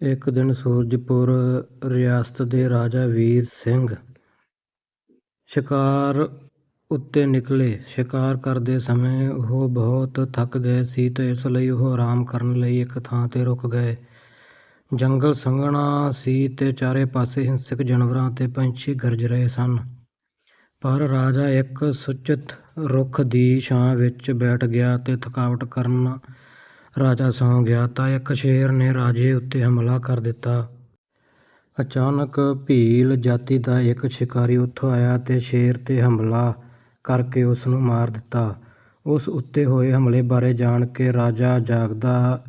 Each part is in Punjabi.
ਇੱਕ ਦਿਨ ਸੂਰਜਪੁਰ ਰਿਆਸਤ ਦੇ ਰਾਜਾ ਵੀਰ ਸਿੰਘ ਸ਼ਿਕਾਰ ਉੱਤੇ ਨਿਕਲੇ। ਸ਼ਿਕਾਰ ਕਰਦੇ ਸਮੇਂ ਉਹ ਬਹੁਤ ਥੱਕ ਗਏ ਸੀ ਤੇ ਇਸ ਲਈ ਉਹ ਆਰਾਮ ਕਰਨ ਲਈ ਇੱਕ ਥਾਂ ਤੇ ਰੁਕ ਗਏ। ਜੰਗਲ ਸੰਘਣਾ ਸੀ ਤੇ ਚਾਰੇ ਪਾਸੇ ਹਿੰਸਕ ਜਾਨਵਰਾਂ ਤੇ ਪੰਛੀ ਗਰਜ ਰਹੇ ਸਨ। ਪਰ ਰਾਜਾ ਇੱਕ ਸੁਚੱਤ ਰੁੱਖ ਦੀ ਛਾਂ ਵਿੱਚ ਬੈਠ ਗਿਆ ਤੇ ਥਕਾਵਟ ਕਰਨ ਰਾਜਾ ਸੌਂ ਗਿਆ ਤਾਂ ਇੱਕ ਸ਼ੇਰ ਨੇ ਰਾਜੇ ਉੱਤੇ ਹਮਲਾ ਕਰ ਦਿੱਤਾ। ਅਚਾਨਕ ਭੀਲ ਜਾਤੀ ਦਾ ਇੱਕ ਸ਼ਿਕਾਰੀ ਉੱਥੋਂ ਆਇਆ ਤੇ ਸ਼ੇਰ ਤੇ ਹਮਲਾ ਕਰਕੇ ਉਸ ਨੂੰ ਮਾਰ ਦਿੱਤਾ। ਉਸ ਉੱਤੇ ਹੋਏ ਹਮਲੇ ਬਾਰੇ ਜਾਣ ਕੇ ਰਾਜਾ ਜਾਗਦਾ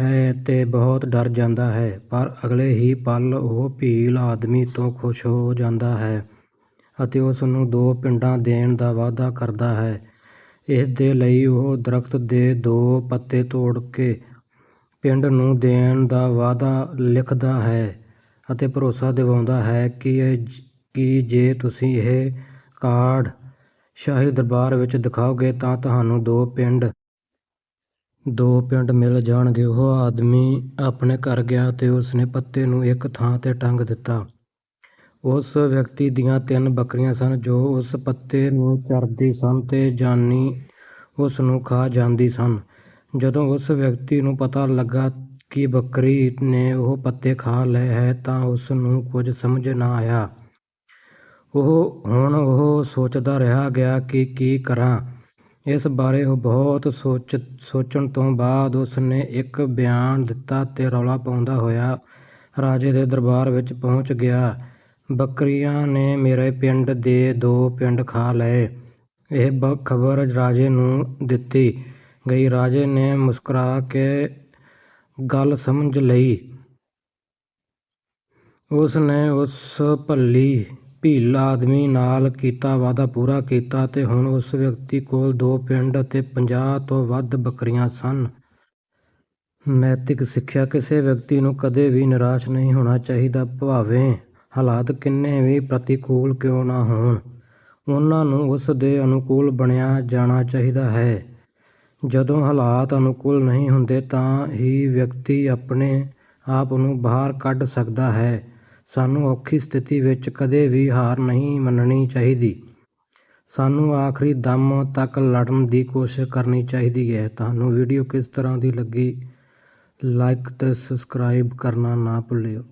ਹੈ ਤੇ ਬਹੁਤ ਡਰ ਜਾਂਦਾ ਹੈ, ਪਰ ਅਗਲੇ ਹੀ ਪਲ ਉਹ ਭੀਲ ਆਦਮੀ ਤੋਂ ਖੁਸ਼ ਹੋ ਜਾਂਦਾ ਹੈ ਅਤੇ ਉਸ ਨੂੰ ਦੋ ਪਿੰਡਾਂ ਦੇਣ ਦਾ ਵਾਅਦਾ ਕਰਦਾ ਹੈ। ਇਸ ਦੇ ਲਈ ਉਹ ਦਰਖ਼ਤ ਦੇ ਦੋ ਪੱਤੇ ਤੋੜ ਕੇ ਪਿੰਡ ਨੂੰ ਦੇਣ ਦਾ ਵਾਅਦਾ ਲਿਖਦਾ ਹੈ ਅਤੇ ਭਰੋਸਾ ਦਿਵਾਉਂਦਾ ਹੈ ਕਿ ਜੇ ਤੁਸੀਂ ਇਹ ਕਾਰਡ ਸ਼ਾਹੀ ਦਰਬਾਰ ਵਿੱਚ ਦਿਖਾਓਗੇ ਤਾਂ ਤੁਹਾਨੂੰ ਦੋ ਪਿੰਡ ਦੋ ਪਿੰਡ ਮਿਲ ਜਾਣਗੇ। ਉਹ ਆਦਮੀ ਆਪਣੇ ਘਰ ਗਿਆ ਤੇ ਉਸਨੇ ਪੱਤੇ ਨੂੰ ਇੱਕ ਥਾਂ ਤੇ ਟੰਗ ਦਿੱਤਾ। ਉਸ ਵਿਅਕਤੀ ਦੀਆਂ ਤਿੰਨ ਬੱਕਰੀਆਂ ਸਨ ਜੋ ਉਸ ਪੱਤੇ ਨੂੰ ਚਰਦੀ ਸਨ ਤੇ ਜਾਨੀ ਉਸ ਨੂੰ ਖਾ ਜਾਂਦੀ ਸਨ। ਜਦੋਂ ਉਸ ਵਿਅਕਤੀ ਨੂੰ ਪਤਾ ਲੱਗਾ ਕਿ ਬੱਕਰੀ ਨੇ ਉਹ ਪੱਤੇ ਖਾ ਲਏ ਹੈ ਤਾਂ ਉਸ ਨੂੰ ਕੁਝ ਸਮਝ ਨਾ ਆਇਆ। ਉਹ ਹੁਣ ਉਹ ਸੋਚਦਾ ਰਿਹਾ ਗਿਆ ਕਿ ਕੀ ਕਰਾਂ। ਇਸ ਬਾਰੇ ਉਹ ਬਹੁਤ ਸੋਚ, ਸੋਚਣ ਤੋਂ ਬਾਅਦ ਉਸ ਨੇ ਇੱਕ ਬਿਆਨ ਦਿੱਤਾ ਤੇ ਰੌਲਾ ਪਾਉਂਦਾ ਹੋਇਆ ਰਾਜੇ ਦੇ ਦਰਬਾਰ ਵਿੱਚ ਪਹੁੰਚ ਗਿਆ। ਬੱਕਰੀਆਂ ਨੇ ਮੇਰੇ ਪਿੰਡ ਦੇ ਦੋ ਪਿੰਡ ਖਾ ਲਏ। ਇਹ ਖ਼ਬਰ ਰਾਜੇ ਨੂੰ ਦਿੱਤੀ ਗਈ। ਰਾਜੇ ਨੇ ਮੁਸਕਰਾ ਕੇ ਗੱਲ ਸਮਝ ਲਈ। ਉਸ ਨੇ ਉਸ ਭੀਲ ਆਦਮੀ ਨਾਲ ਕੀਤਾ ਵਾਅਦਾ ਪੂਰਾ ਕੀਤਾ ਤੇ ਹੁਣ ਉਸ ਵਿਅਕਤੀ ਕੋਲ ਦੋ ਪਿੰਡ ਅਤੇ ਪੰਜਾਹ ਤੋਂ ਵੱਧ ਬੱਕਰੀਆਂ ਸਨ। ਨੈਤਿਕ ਸਿੱਖਿਆ ਕਿਸੇ ਵਿਅਕਤੀ ਨੂੰ ਕਦੇ ਵੀ ਨਿਰਾਸ਼ ਨਹੀਂ ਹੋਣਾ ਚਾਹੀਦਾ। ਭਾਵੇਂ ਹਾਲਾਤ ਕਿੰਨੇ ਵੀ ਪ੍ਰਤੀਕੂਲ ਕਿਉਂ ਨਾ ਹੋਣ, ਉਹਨਾਂ ਨੂੰ ਉਸ ਦੇ ਅਨੁਕੂਲ ਬਣਿਆ ਜਾਣਾ ਚਾਹੀਦਾ ਹੈ। ਜਦੋਂ ਹਾਲਾਤ ਅਨੁਕੂਲ ਨਹੀਂ ਹੁੰਦੇ ਤਾਂ ਹੀ ਵਿਅਕਤੀ ਆਪਣੇ ਆਪ ਨੂੰ ਬਾਹਰ ਕੱਢ ਸਕਦਾ ਹੈ। ਸਾਨੂੰ ਔਖੀ ਸਥਿਤੀ ਵਿੱਚ ਕਦੇ ਵੀ ਹਾਰ ਨਹੀਂ ਮੰਨਣੀ ਚਾਹੀਦੀ। ਸਾਨੂੰ ਆਖਰੀ ਦਮ ਤੱਕ ਲੜਨ ਦੀ ਕੋਸ਼ਿਸ਼ ਕਰਨੀ ਚਾਹੀਦੀ ਹੈ। ਤੁਹਾਨੂੰ ਵੀਡੀਓ ਕਿਸ ਤਰ੍ਹਾਂ ਦੀ ਲੱਗੀ ਲਾਈਕ ਤੇ ਸਬਸਕ੍ਰਾਈਬ ਕਰਨਾ ਨਾ ਭੁੱਲਿਓ।